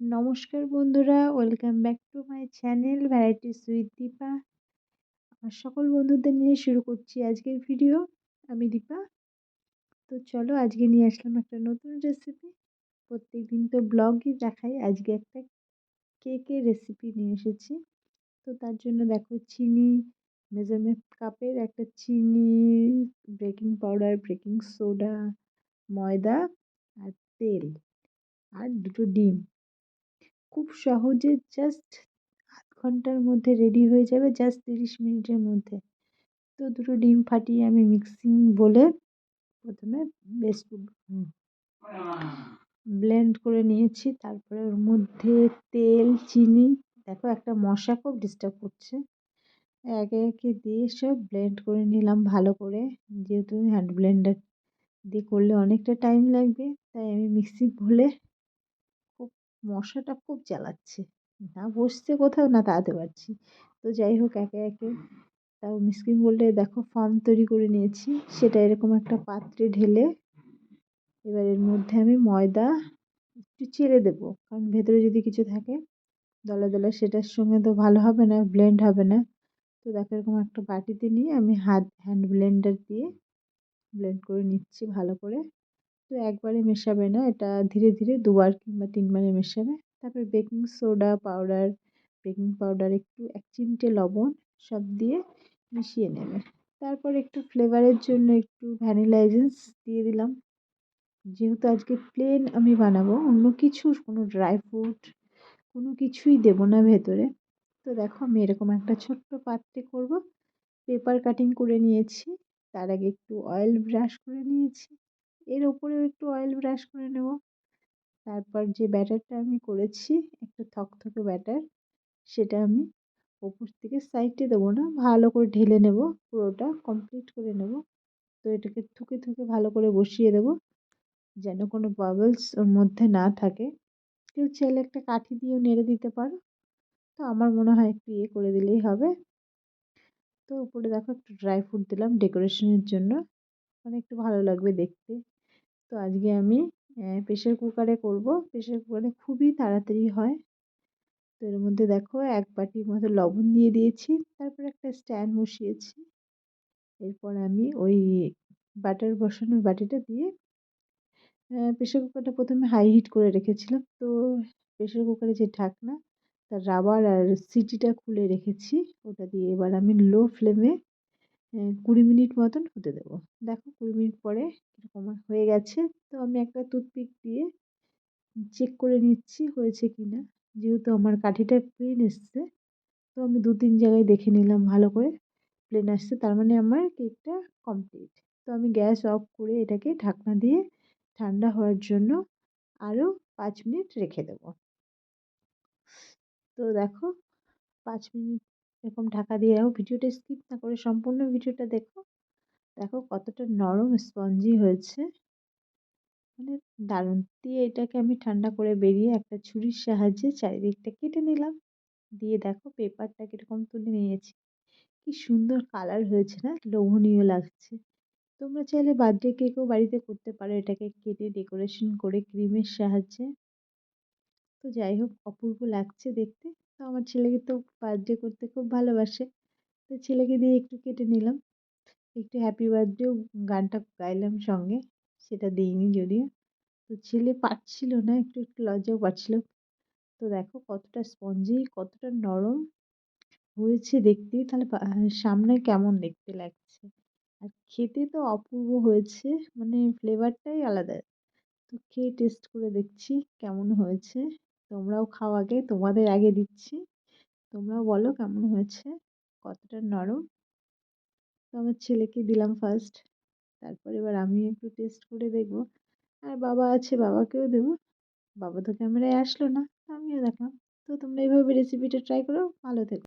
নমস্কার বন্ধুরা welcome back to my channel varieties with Deepa আর সকল বন্ধুদের নিয়ে শুরু করছি আজকের ভিডিও আমি দীপা। তো চলো আজকে নিয়ে আসলাম একটা নতুন রেসিপি প্রত্যেক দিন তো ব্লগই দেখাই, আজকে একটা কেকের রেসিপি নিয়ে এসেছি। তো তার জন্য দেখো চিনি মেজারমেন্ট কাপের একটা চিনি বেকিং পাউডার বেকিং সোডা ময়দা আর তেল আর দুটো ডিম। খুব সহজে জাস্ট আধ ঘণ্টার মধ্যে রেডি হয়ে যাবে জাস্ট তিরিশ মিনিটের মধ্যে। তো দুটো ডিম ফাটিয়ে আমি মিক্সিং বলে প্রথমে বেশ ব্লেন্ড করে নিয়েছি। তারপরে ওর মধ্যে তেল, চিনি, দেখো একটা মশা খুব ডিস্টার্ব করছে। একে একে দিয়ে সব ব্লেন্ড করে নিলাম ভালো করে। যেহেতু হ্যান্ড ব্লেন্ডার দিয়ে করলে অনেকটা টাইম লাগবে, তাই আমি মিক্সি বলে মশাটা খুব জ্বালাচ্ছে। না বসছে কোথাও, না দাঁড়াতে পারছি। তো যাই হোক, একে একে তাও মিসকিন বললে, দেখো, ফর্ম তৈরি করে নিয়েছি। সেটা এরকম একটা পাত্রে ঢেলে এবার এর মধ্যে আমি ময়দা একটু চেড়ে দেবো। কারণ ভেতরে যদি কিছু থাকে, দলা দলা সেটার সঙ্গে তো ভালো হবে না ব্লেন্ড হবে না। তো দেখো, এরকম একটা বাটিতে নিয়ে আমি হাত হ্যান্ড ব্লেন্ডার দিয়ে ব্লেন্ড করে নিচ্ছি ভালো করে। তো একবারে মেশাবে না। এটা ধীরে ধীরে দুবার কিংবা তিনবারে মেশাবে। তারপর baking soda powder, baking powder একটু এক চিমটে লবণ সব দিয়ে মিশিয়ে নেবে। তারপর একটু ফ্লেভারের জন্য একটু ভ্যানিলা এজেন্স দিয়ে দিলাম। যেহেতু আজকে প্লেন আমি বানাবো, অন্য কিছু, কোনো ড্রাই ফ্রুট কোনো কিছুই দেবো না ভেতরে। তো দেখো আমি এরকম একটা ছোট্ট পাত্রে করব। পেপার কাটিং করে নিয়েছি। তার আগে একটু অয়েল ব্রাশ করে নিয়েছি। এর ওপরেও একটু অয়েল ব্রাশ করে নেব। তারপর যে ব্যাটারটা আমি করেছি, একটা থকথকে ব্যাটার সেটা আমি ওপর থেকে সাইডে দেবো না, ভালো করে ঢেলে নেব, পুরোটা কমপ্লিট করে নেব। তো এটাকে থুকে থুকে ভালো করে বসিয়ে দেব, যেন কোনো বাবলস ওর মধ্যে না থাকে। কেউ চাইলে একটা কাঠি দিয়েও নেড়ে দিতে পারো। তো আমার মনে হয় একটু ইয়ে করে দিলেই হবে। তো উপরে দেখো একটু ড্রাই ফ্রুট দিলাম ডেকোরেশনের জন্য। মানে একটু ভালো লাগবে দেখতে। তো আজকে আমি প্রেশার কুকারে করব। প্রেশার কুকারে খুবই তাড়াতাড়ি হয়। তো এর মধ্যে দেখো এক বাটির মতো লবণ দিয়ে দিয়েছি, তারপর একটা স্ট্যান্ড বসিয়েছি। এরপর আমি ওই বাটার বসানোর বাটিটা দিয়ে প্রেশার কুকারটা প্রথমে হাই হিট করে রেখেছিলাম। তো প্রেশার কুকারে যে ঢাকনা, তার রাবার আর সিটিটা খুলে রেখেছি, ওটা দিয়ে এবার আমি লো ফ্লেমে কুড়ি মিনিট মতন হতে দেবো। দেখো কুড়ি মিনিট পরে কীরকম হয়ে গেছে। তো আমি একটা টুথপিক দিয়ে চেক করে নিচ্ছি হয়েছে কি না যেহেতু আমার কাঠিটা প্লেন এসছে, তো আমি দু তিন জায়গায় দেখে নিলাম ভালো করে। প্লেন আসছে, তার মানে আমার কেকটা কমপ্লিট তো আমি গ্যাস অফ করে এটাকে ঢাকনা দিয়ে ঠান্ডা হওয়ার জন্য আরও পাঁচ মিনিট রেখে দেবো। তো দেখো, পাঁচ মিনিট এরকম ঢাকা দিয়ে রাখো ভিডিওটা স্কিপ না করে সম্পূর্ণ ভিডিওটা দেখো। দেখো কতটা নরম স্পঞ্জি হয়েছে। মানে দারুণ। দিয়ে এটাকে আমি ঠান্ডা করে বেরিয়ে একটা ছুরির সাহায্যে চারিদিকটা কেটে নিলাম। দিয়ে দেখো পেপারটা কীরকম তুলে নিয়েছি। কি সুন্দর কালার হয়েছে না? লোভনীয় লাগছে। তোমরা চাইলে বার্থডে কেকও বাড়িতে করতে পারো এটাকে কেটে ডেকোরেশন করে ক্রিমের সাহায্যে। তো যাই হোক, অপূর্ব লাগছে দেখতে। তো আমার ছেলেকে তো বার্থডে করতে খুব ভালোবাসে। তো ছেলেকে দিয়ে একটু কেটে নিলাম। একটু হ্যাপি বার্থডেও গানটা গাইলাম সঙ্গে, সেটা দিইনি যদিও। তো ছেলে পারছিল না, একটু একটু লজ্জাও পাচ্ছিল তো দেখো কতটা স্পঞ্জি কতটা নরম হয়েছে দেখতে। তাহলে সামনে কেমন দেখতে লাগছে? আর খেতে তো অপূর্ব হয়েছে মানে ফ্লেভারটাই আলাদা। তো খেয়ে টেস্ট করে দেখছি কেমন হয়েছে। তোমরাও খাও আগে, তোমাদের আগে দিচ্ছি। তোমরাও বলো কেমন হয়েছে? কতটা নরম? তো আমার ছেলেকে দিলাম ফার্স্ট তারপর এবার আমি একটু টেস্ট করে দেখব। আর বাবা আছে, বাবাকেও দেবো। বাবা তো ক্যামেরায় আসলো না আমিও দেখলাম। তো তোমরা এইভাবে রেসিপিটা ট্রাই করো, ভালো থেকো।